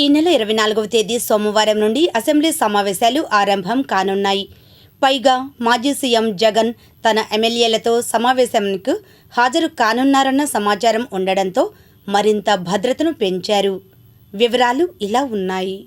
ఈ నెల ఇరవై నాలుగవ తేదీ సోమవారం నుండి అసెంబ్లీ సమావేశాలు ఆరంభం కానున్నాయి. పైగా మాజీ సీఎం జగన్ తన ఎమ్మెల్యేలతో సమావేశానికి హాజరు కానున్నారన్న సమాచారం ఉండడంతో మరింత భద్రతను పెంచారు. వివరాలు ఇలా ఉన్నాయి.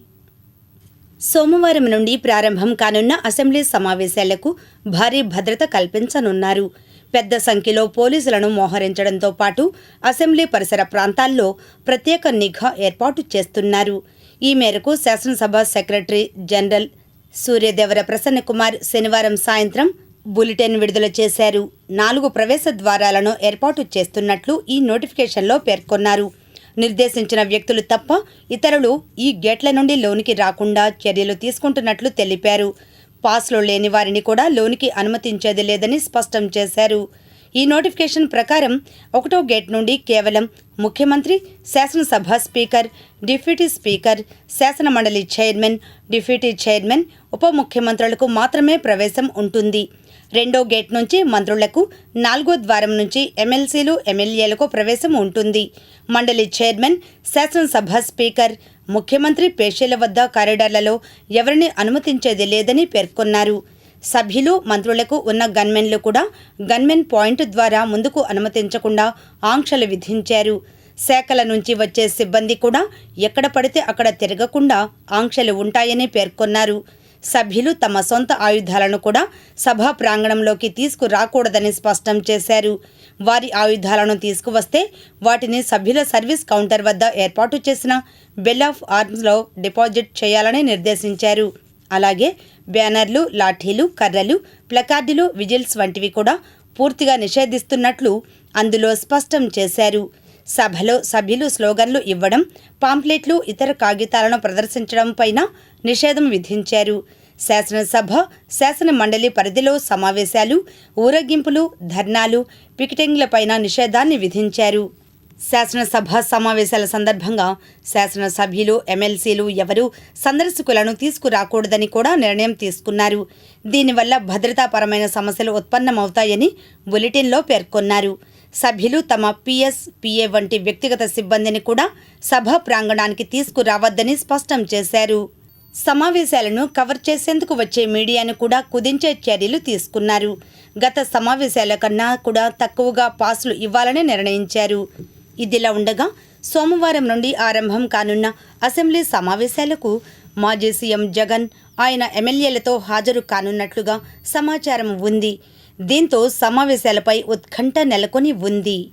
సోమవారం నుండి ప్రారంభం కానున్న అసెంబ్లీ సమావేశాలకు భారీ భద్రత కల్పించనున్నారు. పెద్ద సంఖ్యలో పోలీసులను మోహరించడంతో పాటు అసెంబ్లీ పరిసర ప్రాంతాల్లో ప్రత్యేక నిఘా ఏర్పాటు చేస్తున్నారు. ఈ మేరకు శాసనసభ సెక్రటరీ జనరల్ సూర్యదేవర ప్రసన్నకుమార్ శనివారం సాయంత్రం బులెటిన్ విడుదల చేశారు. నాలుగు ప్రవేశ ద్వారాలను ఏర్పాటు చేస్తున్నట్లు ఈ నోటిఫికేషన్లో పేర్కొన్నారు. నిర్దేశించిన వ్యక్తులు తప్ప ఇతరులు ఈ గేట్ల నుండి లోనికి రాకుండా చర్యలు తీసుకుంటున్నట్లు తెలిపారు. పాస్లో లేని వారిని కూడా లోనికి అనుమతించేది లేదని స్పష్టం చేశారు. ఈ నోటిఫికేషన్ ప్రకారం ఒకటో గేట్ నుండి కేవలం ముఖ్యమంత్రి శాసనసభ స్పీకర్ డిప్యూటీ స్పీకర్ శాసన మండలి చైర్మన్ డిప్యూటీ చైర్మన్ ఉప ముఖ్యమంత్రులకు మాత్రమే ప్రవేశం ఉంటుంది. రెండో గేట్ నుంచి మంత్రులకు నాలుగో ద్వారం నుంచి ఎమ్మెల్సీలు ఎమ్మెల్యేలకు ప్రవేశం ఉంటుంది. మండలి చైర్మన్ శాసనసభ స్పీకర్ ముఖ్యమంత్రి పేషీల వద్ద కారిడార్లలో ఎవరిని అనుమతించేది లేదని పేర్కొన్నారు. సభ్యులు మంత్రులకు ఉన్న గన్మెన్లు కూడా గన్మెన్ పాయింట్ ద్వారా ముందుకు అనుమతించకుండా ఆంక్షలు విధించారు. శాఖల నుంచి వచ్చే సిబ్బంది కూడా ఎక్కడ పడితే అక్కడ తిరగకుండా ఆంక్షలు ఉంటాయని పేర్కొన్నారు. సభ్యులు తమ సొంత ఆయుధాలను కూడా సభా ప్రాంగణంలోకి తీసుకురాకూడదని స్పష్టం చేశారు. వారి ఆయుధాలను తీసుకువస్తే వాటిని సభ్యుల సర్వీస్ కౌంటర్ వద్ద ఏర్పాటు చేసిన బెల్ ఆఫ్ ఆర్మ్స్లో డిపాజిట్ చేయాలని నిర్దేశించారు. అలాగే బ్యానర్లు లాఠీలు కర్రలు ప్లకార్డులు విజిల్స్ వంటివి కూడా పూర్తిగా నిషేధిస్తున్నట్లు అందులో స్పష్టం చేశారు. సభలో సభ్యులు స్లోగన్లు ఇవ్వడం పాంప్లెట్లు ఇతర కాగితాలను ప్రదర్శించడం పైన నిషేధం విధించారు. శాసనసభ శాసన మండలి పరిధిలో సమావేశాలు ఊరేగింపులు ధర్నాలు పికెటింగ్లపైన నిషేధాన్ని విధించారు. శాసనసభ సమావేశాల సందర్భంగా శాసనసభ్యులు ఎమ్మెల్సీలు ఎవరూ సందర్శకులను తీసుకురాకూడదని కూడా నిర్ణయం తీసుకున్నారు. దీనివల్ల భద్రతాపరమైన సమస్యలు ఉత్పన్నమవుతాయని బులెటిన్లో పేర్కొన్నారు. సభ్యులు తమ పిఎస్ పిఏ వంటి వ్యక్తిగత సిబ్బందిని కూడా సభ ప్రాంగణానికి తీసుకురావద్దని స్పష్టం చేశారు. సమావేశాలను కవర్ చేసేందుకు వచ్చే మీడియాను కూడా కుదించే చర్యలు తీసుకున్నారు. గత సమావేశాల కన్నా కూడా తక్కువగా పాసులు ఇవ్వాలని నిర్ణయించారు. ఇదిలా ఉండగా సోమవారం నుండి ఆరంభం కానున్న అసెంబ్లీ సమావేశాలకు మాజీ సీఎం జగన్ ఆయన ఎమ్మెల్యేలతో హాజరు కానున్నట్లుగా సమాచారం ఉంది. దీంతో సమావేశాలపై ఉత్కంఠ నెలకొని ఉంది.